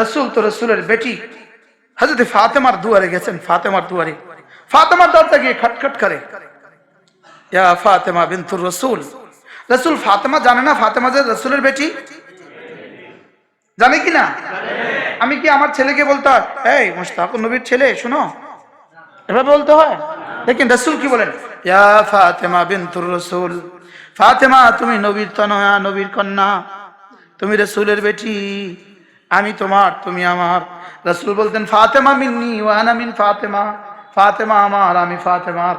রসুল তো রসুলের বেটি। হজরত ফাতেমার দুয়ারে গেছেন, ফাতেমার দুয়ারে। ফাতেমার দরজা গিয়ে খটখট করে। ইয়া ফাতেমা বিনতুর রসুল। রসুল ফাতেমা জানে না ফাতেমা যে রসুলের বেটি? জানে কি না? আমি কি আমার ছেলেকে বলতে এই মুস্তাক নবীর ছেলে, শুনো। এভাবে বলতে হয়? দেখেন রসুল কি বলেন? ইয়া ফাতেমা বিনতুর রসুল। ফাতেমা, তুমি নবীর তনয়া, নবীর কন্যা। তুমি রসুলের বেটি। আমি তোমার, তুমি আমার। রসুল বলতেন, ফাতেমা মিন্নি ওয়ানা মিন ফাতেমা। ফাতেমা আমার, আমি ফাতেমার।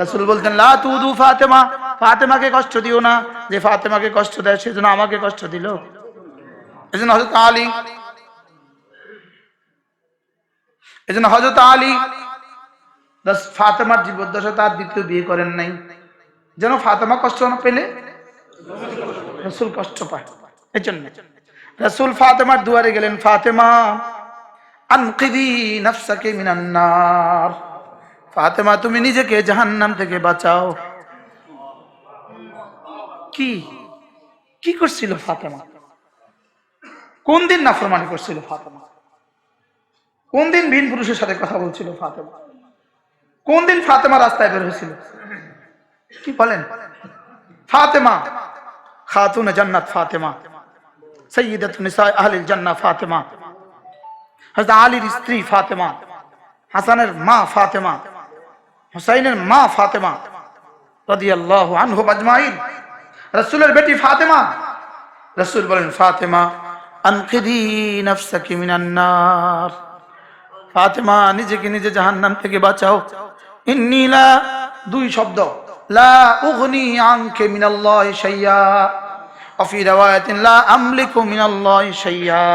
রসুল বলতেন, লা তুদু ফাতেমা। ফাতেমাকে কষ্ট দিও না। যে ফাতেমাকে কষ্ট দেয় সেজন্য আমাকে কষ্ট দিল। এজন্য হজরত আলী, এজন্য হজরত আলী ফাতেমার জীবদ্দশা তার দ্বিতীয় বিয়ে করেন নাই। যেন ফাতেমা কষ্ট না পেলে, রসুল কষ্ট পায়। এই জন্য রসুল ফাতেমার দুয়ারে গেলেন, ফাতেমা ফাতেমা, তুমি নিজেকে জাহান্নাম থেকে বাঁচাও। কি? কি করছিল ফাতেমা? কোন দিন নাফরমানি করছিল ফাতেমা? কোন দিন ভিন পুরুষের সাথে কথা বলছিল ফাতেমা? কোন দিন ফাতেমা রাস্তায় বের হয়েছিল? কি বলেন? ফাতেমা, খাতুন জান্নাত ফাতেমা। সৈয়দত নিসা আহলিল জান্নাহ ফাতেমা। হযরত আলীর স্ত্রী ফাতেমা, হাসানের মা ফাতেমা, হুসাইনের মা ফাতেমা রাদিয়াল্লাহু আনহু আজমাইন। রাসূলের বেটি ফাতেমা। রাসূল বলেন, ফাতেমা, আনকিদি নাফসাকি মিনান নার। ফাতেমা, নিজেকে নিজে জাহান্নাম থেকে বাঁচাও। ইন্নী লা, দুই শব্দ, লা উগনি আনকে মিনাল্লাহি শাইয়া। وفي رواية لا أملك من الله شيئا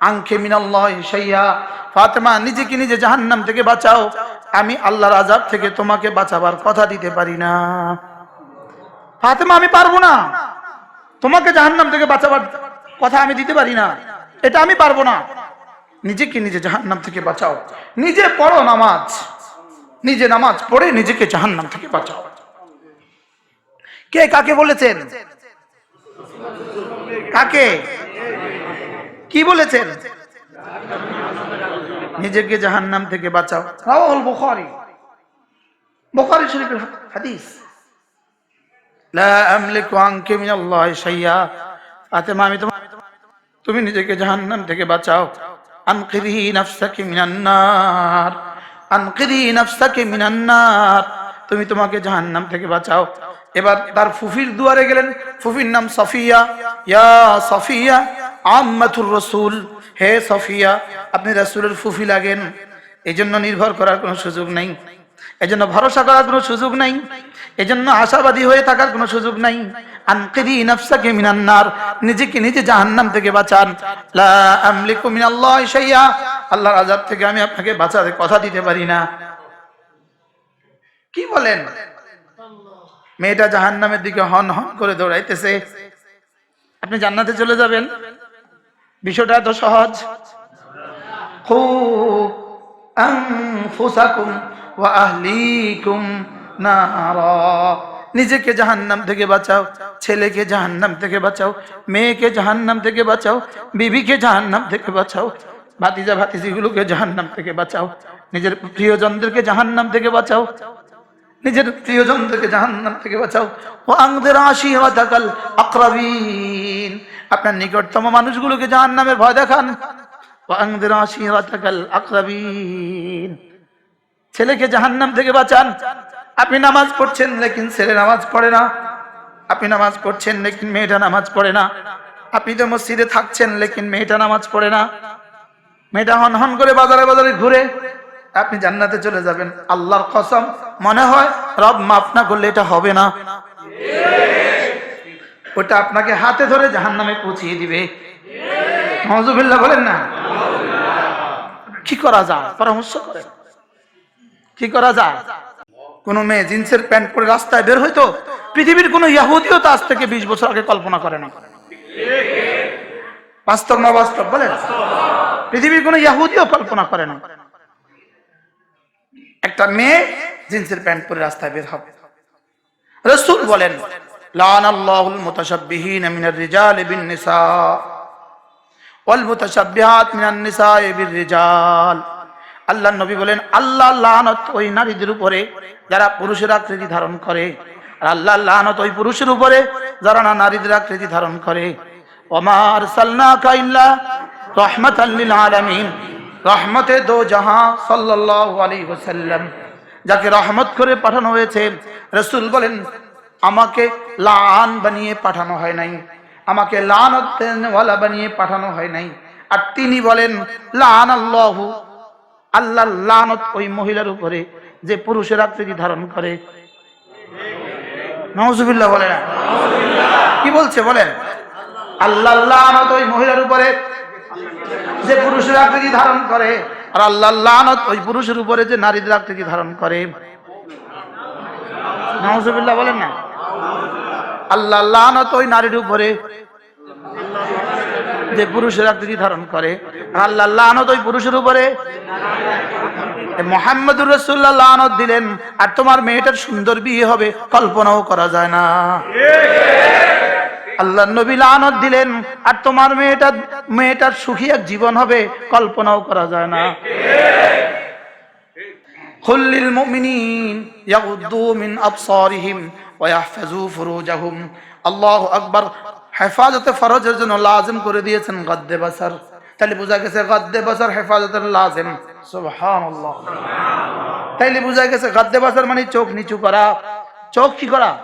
আংখে মিনাল্লাহ শাইয়া ফাতেমা নিজেকে নিজে জাহান্নাম থেকে বাঁচাও আমি আল্লাহর আজাব থেকে তোমাকে বাঁচাবার কথা দিতে পারি না ফাতেমা আমি পারবো না তোমাকে জাহান্নাম থেকে বাঁচাবার কথা আমি দিতে পারি না এটা আমি পারবো না নিজেকে নিজে জাহান্নাম থেকে বাঁচাও নিজে পড়ো নামাজ নিজে নামাজ পড়ে নিজেকে জাহান্নাম থেকে বাঁচাও কে কাকে বলেছেন কাকে? কি বলেছেন? নিজেকে জাহান্নাম থেকে বাঁচাও। রাওয়াহুল বুখারী। বুখারী শরীফের হাদিস। তুমি নিজেকে জাহান্নাম থেকে বাঁচাও। আনকিরি নাফসাকি মিনান তুমি তোমাকে জাহান্নাম থেকে বাঁচাও। এবার তার ফুফির দুয়ারে গেলেন। ফুফির নাম সফিয়া। ইয়া সফিয়া, আম্মাতুর রসুল। হে সফিয়া, আপনি রাসূলের ফুফি লাগেন। এই জন্য নির্ভর করার কোনো সুযোগ নেই। এজন্য ভরসা করার কোনো সুযোগ নাই। এজন্য আশাবাদী হয়ে থাকার কোনো সুযোগ নাই। আনকিরি নাফসাকে মিনান্নার নিজেকে নিজে জাহান্নাম থেকে বাঁচান। লা আমলিকু মিনাল্লাহি শাইয়া, আল্লাহর আযাব থেকে আমি আপনাকে বাঁচাতে কথা দিতে পারি না। কি বলেন? মেয়েটা জাহান্নামের দিকে হন হন করে দৌড়াইতেছে। আপনি জান্নাতে চলে যাবেন। বিষয়টা এত সহজ। নিজেকে জাহান্নাম থেকে বাঁচাও, ছেলেকে জাহান্নাম থেকে বাঁচাও, মেয়েকে জাহান্নাম থেকে বাঁচাও, বিবিকে জাহান্নাম থেকে বাঁচাও, ভাতিজা ভাতিজিগুলোকে জাহান্নাম থেকে বাঁচাও, নিজের প্রিয়জনদেরকে জাহান্নাম থেকে বাঁচাও নিজের প্রিয়জনদেরকে জাহান্নাম থেকে বাঁচাও। ও আংদের আশি হাতাকাল আকরাবিন। আপনার নিকটতম মানুষগুলোকে জাহান্নামের ভয় দেখান। ও আংদের আশি হাতাকাল আকরাবিন। ছেলেকে জাহান্নাম থেকে বাঁচান। আপনি নামাজ পড়ছেন, লেকিন ছেলে নামাজ পড়ে না। আপনি নামাজ পড়ছেন, লেকিন মেয়েটা নামাজ পড়ে না। আপনি তো মসজিদে থাকছেন, লেকিন মেয়েটা নামাজ পড়ে না। মেয়েটা হন হন করে বাজারে বাজারে ঘুরে। আপনি জান্নাতে চলে যাবেন। আল্লাহর কসম, মনে হয় রব মাফ না করলে এটা হবে না। ওটা আপনাকে হাতে ধরে জাহান্নামে পৌঁছিয়ে দিবে। মহজুবিল্লাহ বলেন না। কি করা যায়? পরামর্শ করেন। কি করা যায়? কোন মেয়ে জিন্সের প্যান্ট পরে রাস্তায় বের হইতো, পৃথিবীর কোন ইয়াহুদিও তো আজ থেকে বিশ বছর আগে কল্পনা করে না। বাস্তব না বাস্তব বলেন? পৃথিবীর কোন ইয়াহুদিও কল্পনা করে না। একটা মেয়ে জিন্সের প্যান্ট পরে রাস্তায় বের হবে। রসুল বলেন আল্লাহ নবী বলেন, আল্লাহ লানত ওই নারীদের উপরে, যারা পুরুষের আকৃতি ধারণ করে, আর আল্লাহ লানত ওই পুরুষের উপরে, যারা না নারীদের আকৃতি ধারণ করে। ওমার সাল্লাকা ইল্লা রহমাতাল লিল রহমতে দো জাহাঁ ওয়াসাল্লাম। যাকে রহমত করে পাঠানো হয়েছে, রসুল বলেন, আমাকে লান বানিয়ে পাঠানো হয় নাই। আমাকে লানওয়ালা বানিয়ে পাঠানো হয় নাই। আর তিনি বলেন লান আল্লাহ আল্লাহ লানত ওই মহিলার উপরে যে পুরুষের আকৃতি ধারণ করে। নওজুবিল্লাহ বলে না? কি বলছে বলেন? আল্লাহ লানত ওই মহিলার উপরে যে পুরুষের আকৃতি ধারণ করে, আর আল্লাহ লানত ওই পুরুষের উপরে যে নারীদের আকৃতি ধারণ করে। নওজুবিল্লাহ বলেন না? আল্লাহ লানত ওই নারীর উপরে যে পুরুষের আকৃতি ধারণ করে আল্লাহ লানত ওই পুরুষের উপরে মোহাম্মদুর রসুল্লাহ লানত দিলেন, আর তোমার মেয়েটার সুন্দর বিয়ে হবে, কল্পনাও করা যায় না। আল্লাহ নবী লানত দিলেন, আর তোমার মেয়েটার মেয়েটার সুখী এক জীবন হবে, কল্পনাও করা যায় না। খুল্লিল মুমিনিন ইয়াগুদ্দু মিন আবসারিহিম ওয়া ইয়াহফাজু ফুরুজাহুম। আল্লাহু আকবার। হেফাজতে ফরজের জন্য লাজিম করে দিয়েছেন গদ্দে বাসার। তাহলে বোঝা গেছে গদ্দে বাসার হেফাজতের লাজিম। সুবহানাল্লাহ। তাইলে বোঝা গেছে গদ্দে বাসার মানে চোখ নিচু করা। চোখ কি করা?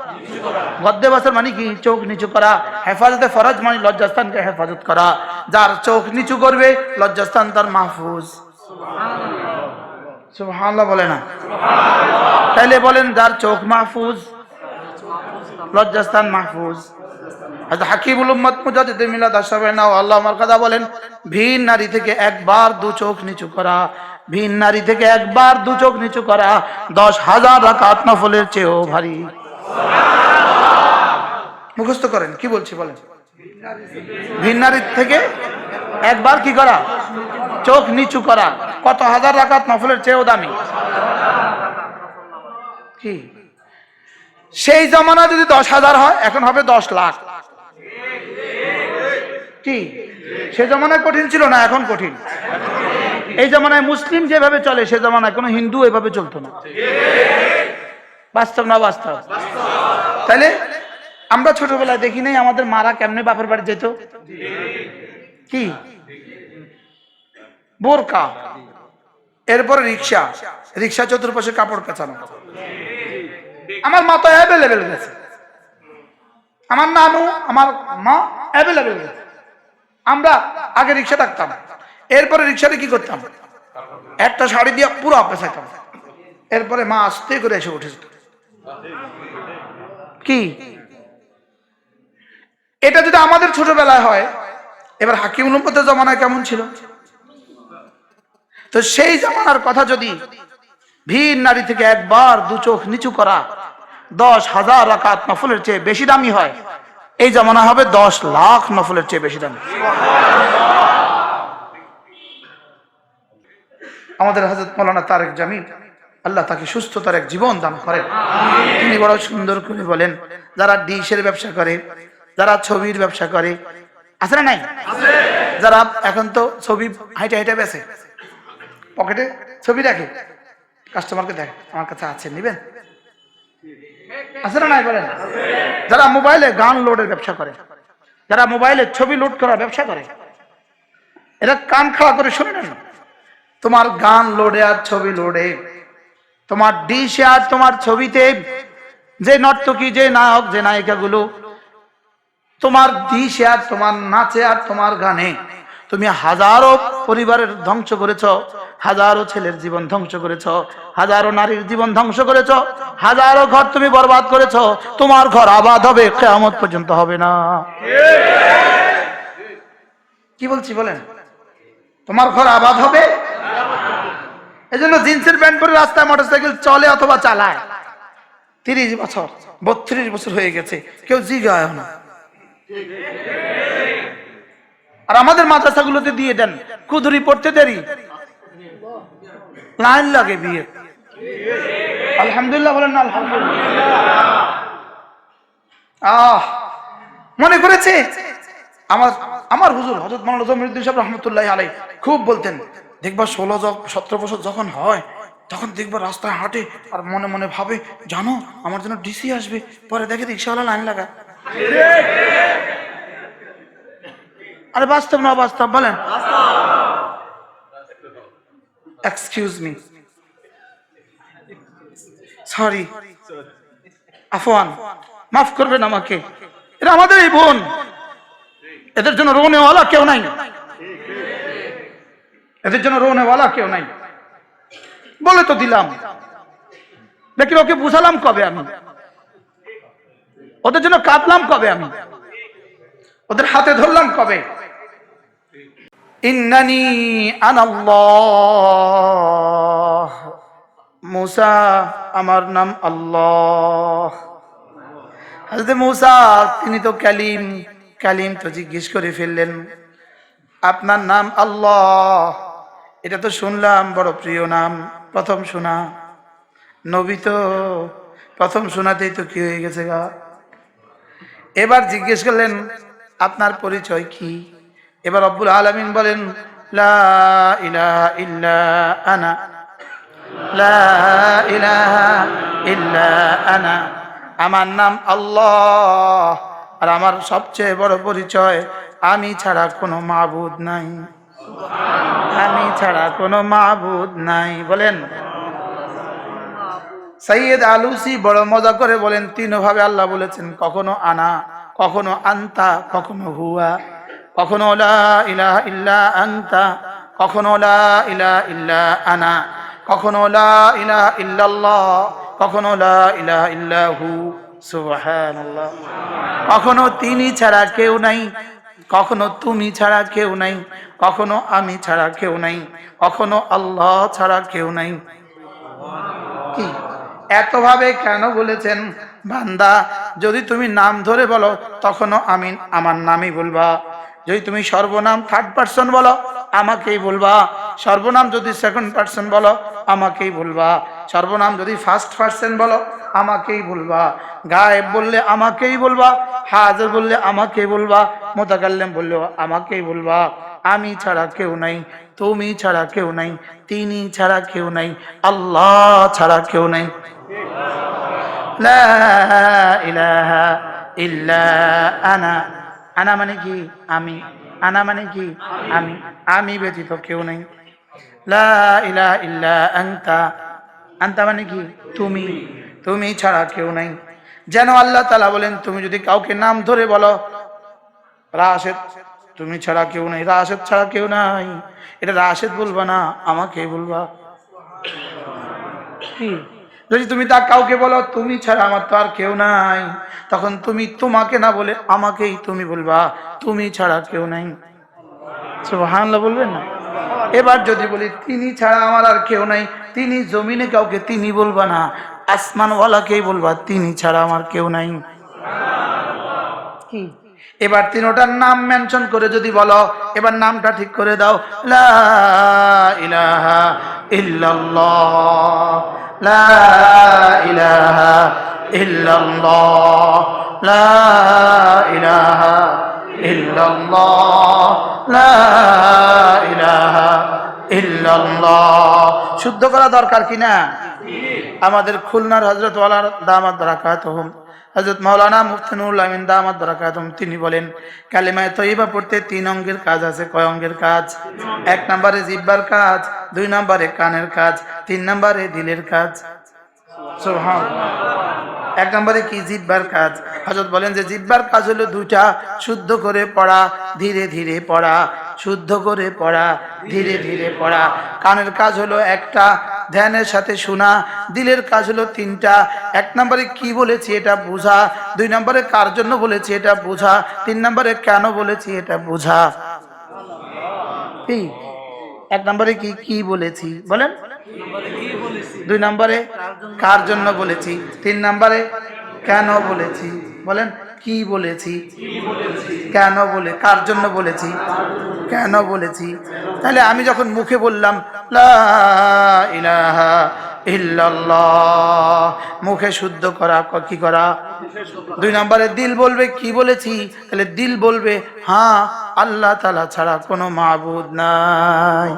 গদ্দে বাসার মানে কি? চোখ নিচু করা। হেফাজতে ফরজ মানে লজ্জাস্থানকে হেফাজত করা। যার চোখ নিচু করবে, লজ্জাস্থান তার মাহফুজ। বলে না? তাইলে বলেন, যার চোখ মাহফুজ, লজ্জাস্থান মাহফুজ। আশরাফিনা আল্লাহ আমার কথা বলেন, ভিন নারী থেকে একবার দু চোখ নিচু করা। ভিন নারী থেকে একবার দু চোখ নিচু করা দশ হাজার রাকাত নফলের চেয়েও ভারী। মুখস্থ করেন, কি বলছি বলেন? ভিন নারী থেকে একবার কি করা? চোখ নিচু করা। কত হাজার রাকাত নফলের চেয়েও দামি? কি? সেই জমানা যদি দশ হাজার হয়, এখন হবে দশ লাখ। কি? সে জমানায় কঠিন ছিল না, এখন কঠিন? এই জমানায় মুসলিম যেভাবে চলে, সে জমানায় কোনো হিন্দু এভাবে চলতো না। বাস্তব না বাস্তব? তাহলে আমরা ছোটবেলায় দেখি নাই আমাদের মারা কেমনে বাপের বাড়ি যেত? কি? বোরকা। এরপরে রিক্সা। রিক্সা চতুর্পাশে কাপড় পেঁচানো। আমার মা তো অ্যাভেলেবেল গেছে। আমার নানু, আমার মা অ্যাভেলেবেল গেছে। আমরা আগে রিক্সা থাকতাম। এরপরে রিক্সাতে কি করতাম? একটা শাড়ি দিয়ে পুরো পেঁচাইতাম এরপরে মা আস্তে করে এসে উঠেছে। কি? এটা যদি আমাদের ছোটবেলায় হয়, এবার হাকিম উলম্পতের জমানায় কেমন ছিল? তো সেই জামানার কথা যদি ভিন নারী থেকে একবার দু চোখ নিচু করা দশ হাজার রাকাত নফলের চেয়ে বেশি দামি হয়, এই জামানা হবে দশ লাখ নফলের চেয়ে বেশি দামি। আমাদের হাজরত মৌলানা তারেক জামিল, আল্লাহ তাকে সুস্থতার এক জীবন দান করেন। তিনি বড় সুন্দর করে বলেন, যারা ডিশের ব্যবসা করে, যারা ছবির ব্যবসা করে, আছে না নাই? যারা এখন তো ছবি হাইটে হাইটে বেছে, পকেটে ছবি রাখে কাস্টমারকে দেখে, আমার কাছে আছে, নিবেন? আছে না নাই বলেন? যারা মোবাইলে গান লোডের ব্যবসা করে, যারা মোবাইলে ছবি লোড করার ব্যবসা করে, এরা কান খাড়া করে শুনে নেন। তোমার গান লোডে আর ছবি লোডে তোমার ডিশে আর তোমার ছবিতে যে নর্তকী যে নায়ক যে নায়িকাগুলো তোমার দিশে আর তোমার নাচে আর তোমার গানে তুমি হাজারো পরিবারের ধ্বংস করেছ হাজারো ছেলের জীবন ধ্বংস করেছ হাজারো নারীর জীবন ধ্বংস করেছ হাজারো ঘর তুমি বরবাদ করেছ তোমার ঘর আবাদ হবে কেয়ামত পর্যন্ত হবে না। কি বলছি বলেন? তোমার ঘর আবাদ হবে? এজন্য জিন্সের প্যান্ট পরে রাস্তায় মোটরসাইকেল চলে অথবা চালায়। তিরিশ বছর, বত্রিশ বছর হয়ে গেছে, কেউ জিগায় না। আর আমাদের মাদ্রাসাগুলোতে দিয়ে দেন, কুদুরি পড়তে দেরি। লাইন লাগে বিয়ে। আলহামদুলিল্লাহ বলেন আলহামদুলিল্লাহ। আহ, মনে করেছে? আমার আমার হুজুর হজরত মাওলানা জমিরুদ্দিন সাহেব রহমতুল্লাহ আলাই খুব বলতেন। দেখবা ষোলো সতেরো বছর যখন হয়, তখন দেখবা রাস্তায় হাঁটে আর মনে মনে ভাবে, জানো, আমার জন্য ডিসি আসবে। পরে দেখে রিক্সাওয়ালা লাইন লাগা আরে বাস্তব না বাস্তব, বলেন। এক্সকিউজ মি সরি আফওয়ান, মাফ করবেন আমাকে। এটা আমাদের এই বোন। এদের জন্য রোনেওয়ালা কেউ নাই। এদের জন্য রোনেওয়ালা কেউ নাই। বলে তো দিলাম। দেখি ওকে বুঝালাম কবে আমি? ওদের জন্য কাঁদলাম কবে আমি? ওদের হাতে ধরলাম কবে? ইন্নানি আনাল্লাহ। মুসা আমার নাম আল্লাহ। হাজরত মুসা, তিনি তো কালিম কালিম তো জিজ্ঞেস করে ফেললেন, আপনার নাম আল্লাহ। এটা তো শুনলাম, বড় প্রিয় নাম, প্রথম শোনা। নবী তো প্রথম শোনাতেই তো কি হয়ে গেছে গা? এবার জিজ্ঞেস করলেন, আপনার পরিচয় কি? এবার আব্বুল আলমিন বলেন, লা ইল্লা লা ইলাহা ইল্লা আমার নাম আল্লাহ, আর আমার সবচেয়ে বড় পরিচয়, আমি ছাড়া কোনো মাবুদ নাই। আমি ছাড়া কোনো মাবুদ নাই। বলেন। সৈয়দ আলুসি বড় মজা করে বলেন, তিনভাবে আল্লাহ বলেছেন, কখনো আনা, কখনো আন্তা, কখনো হুয়া, কখনো লা ইল্লা আন্তা, কখনো ইল্লা আনা, কখনো লা ইল্লাল্লাহ, কখনো লা ইলাহা ইল্লাহু সুবহানাল্লাহ। কখনো তিনি ছাড়া কেউ নাই কখনো তুমি ছাড়া কেউ নাই, কখনো আমি ছাড়া কেউ নাই, কখনো আল্লাহ ছাড়া কেউ নাই। কি? এতভাবে কেন বলেছেন? বান্দা, যদি তুমি নাম ধরে বলো, তখনও আমি আমার নামই বলবা। যদি তুমি সর্বনাম থার্ড পার্সন বলো, আমাকেই বলবা। সর্বনাম যদি সেকেন্ড পার্সন বলো, আমাকেই বলবা। সর্বনাম যদি ফার্স্ট পার্সন বলো, আমাকেই বলবা। গায়েব বললে আমাকেই বলবা, হাজার বললে আমাকেই বলবা, মোতাকাল্লেম বললেও আমাকেই বলবা। আমি ছাড়া কেউ নাই, তুমি ছাড়া কেউ নাই, তিনি ছাড়া কেউ নাই, আল্লাহ ছাড়া কেউ নাই। আনা। আনা মানে কি? আমি। আনা মানে কি? আমি। আমি ব্যতীত কেউ নাই। লা ইলাহা ইল্লা আনতা। আনতা মানে কি? তুমি। তুমি ছাড়া কেউ নাই। যেন আল্লাহ তালা বলেন, তুমি যদি কাউকে নাম ধরে বলো, রাশেদ, তুমি ছাড়া কেউ নাই, রাশেদ ছাড়া কেউ নাই। এটা রাশেদ বলবা না, আমাকে বলবা। কি? যদি তুমি তা কাউকে বলো, তুমি ছাড়া আমার তো আর কেউ নাই। তখন তুমি তোমাকে না বলে আমাকেই তুমি বলবা, তুমি ছাড়া কেউ নাই। সুবহানাল্লাহ বলবেন না? এবার যদি বলি তিনি ছাড়া আমার আর কেউ নাই তিনি জমিনে কাউকে তিনি বলবা না আসমানওয়ালাকেই বলবা তিনি ছাড়া আমার কেউ নাই। কি? এবার তিনোটার নাম মেনশন করে যদি বলো এবার নামটা ঠিক করে দাও লা ইলাহা ইল্লাল্লাহ লা ইলাহা ইল্লাল্লাহ লা ইলাহা ইল্লাল্লাহ, লা ইলাহা ইল্লাল্লাহ। শুদ্ধ করা দরকার কিনা আমাদের খুলনার হজরত ওয়ালার দামাত রাকাত হজরত মাওলানা মুফতিনুল আমিন দামাত রাকাতুম তিনি বলেন, কালিমায় তৈবা পড়তে তিন অঙ্গের কাজ আছে। কয় অঙ্গের কাজ? এক নম্বরে জিব্বার কাজ, দুই নম্বরে কানের কাজ, তিন নম্বরে দিলের কাজ। সুবহানাল্লাহ। এক নম্বরে কি? জিব্বার কাজ। হজরত বলেন যে, জিব্বার কাজ হলো দুইটা, শুদ্ধ করে পড়া, ধীরে ধীরে পড়া, শুদ্ধ করে পড়া, ধীরে ধীরে পড়া। কানের কাজ হলো একটা, ধ্যানের সাথে শোনা, দিলের কাজ হলো তিনটা। এক নম্বরে কি বলেছি এটা বোঝা, দুই নম্বরে কার জন্য বলেছি এটা বোঝা, তিন নম্বরে কেন বলেছি এটা বোঝা। এক নম্বরে কি কি বলেছি? বলেন। দুই নম্বরে কার জন্য বলেছি? তিন নম্বরে কেন বলেছি? বলেন, কি বলেছি? কেন বলে, কার জন্য বলেছি? কেন বলেছি? তাহলে আমি যখন মুখে বললাম, লা ইলাহা মুখে শুদ্ধ করা, ক- করা? দুই নম্বরে দিল বলবে, কি বলেছি? তাহলে দিল বলবে হ্যাঁ আল্লাহ তালা ছাড়া কোনো মাবুদ নাই।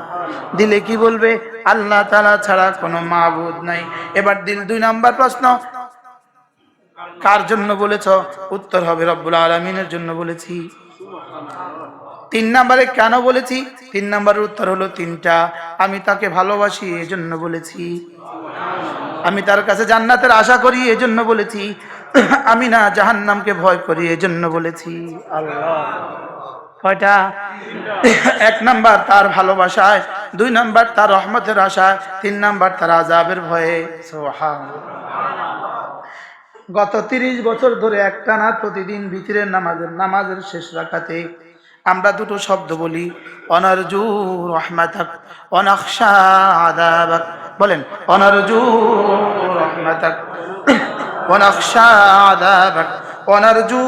দিলে কি বলবে? আল্লাহ তালা ছাড়া কোনো মাবুদ নাই। এবার দিল দুই নাম্বার প্রশ্ন। কার জন্য বলেছ? উত্তর হবে রব্বুল আলমিনের জন্য বলেছি। তিন নাম্বারে কেন বলেছি? তিন নাম্বারের উত্তর হলো তিনটা। আমি তাকে ভালোবাসি, এজন্য বলেছি। আমি তার কাছে জান্নাতের আশা করি, এজন্য বলেছি। আমি না জাহান্নামকে ভয় করি, এজন্য বলেছি। আল্লাহ কয়টা? এক নাম্বার তার ভালোবাসায়, দুই নাম্বার তার রহমতের আশায়, তিন নাম্বার তার আজাবের ভয়ে। গত তিরিশ বছর ধরে একটানা প্রতিদিন ভিতরের নামাজের নামাজের শেষ রাখাতে আমরা দুটো শব্দ বলি, অনারজু রহমাতাক অনাকশা আদাবাক বলেন, অনারজু রহমাতাক অনাকশা আদাবাক অনারজু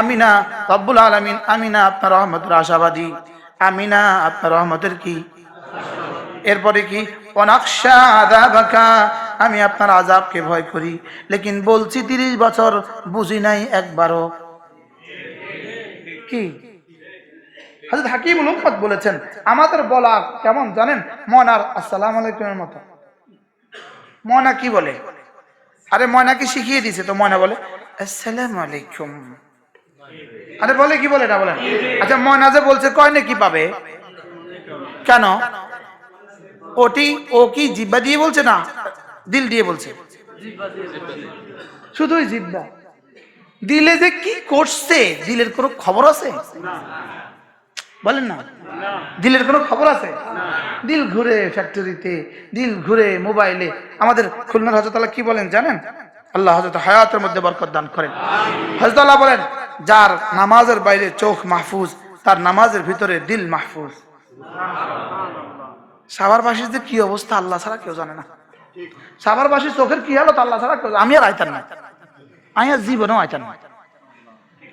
আমিনা রব্বুল আলামিন, আমিনা আপনার রহমতের আশাবাদী, আমিনা আপনার রহমতের কি? এরপরে কি অনাকশা আদাবাকা আমি আপনার আজাবকে ভয় করি, লেকিন বলছি তিরিশ বছর বুঝি নাই একবারও। কি? হাজরত হাকিম উম্মত বলেছেন, আমাদের বলা কেমন জানেন? ময়নার আসসালাম আলাইকুমের মতো। ময়না কি বলে? আরে ময়নাকে শিখিয়ে দিছে তো ময়না বলে? আসসালামু আলাইকুম। আরে বলে কি বলে এটা বলেন? আচ্ছা ময়না যে বলছে, কয় কি পাবে? কেন? ওটি, ও কি জিব্বা দিয়ে বলছে না দিল দিয়ে বলছে? শুধুই জিব্বা। দিলে যে কি করছে? দিলের কোনো খবর আছে? বলেন না? দিলের কোনো খবর আছে? দিল ঘুরে ফ্যাক্টরিতে দিল ঘুরে মোবাইলে। আমাদের খুলনার হজরত আল্লাহ কি বলেন জানেন? আল্লাহ হজরত হায়াতের মধ্যে বরকত দান করেন। হজরত আল্লাহ বলেন যার নামাজের বাইরে চোখ মাহফুজ তার নামাজের ভিতরে দিল মাহফুজ। সাভারবাসীর যে কি অবস্থা আল্লাহ ছাড়া কেউ জানে না। সাভারবাসীর চোখের কি হলো তা আল্লাহ ছাড়া কেউ আমি আর আইতাম না। আমি আর জীবনেও আইতাম না।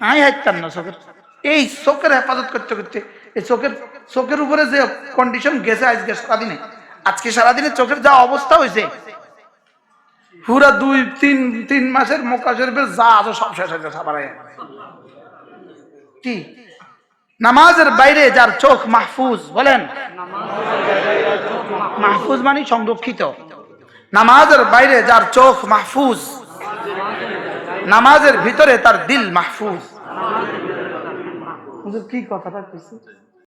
আমি আইতাম না চোখের। এই চোখের হেফাজত করতে করতে এই চোখের চোখের উপরে যে কন্ডিশন গেছে আজকে সারাদিনে আজকে সারাদিনে চোখের যা অবস্থা হয়েছে, পুরা দুই, তিন তিন মাসের মোকা শরীফের যা আছে সব শেষ হয়েছে সাবারে কি? নামাজের বাইরে যার চোখ মাহফুজ, বলেন। মাহফুজ মানে সংরক্ষিত। নামাজের বাইরে যার চোখ মাহফুজ, নামাজের ভিতরে তার দিল মাহফুজ। কি কথাটা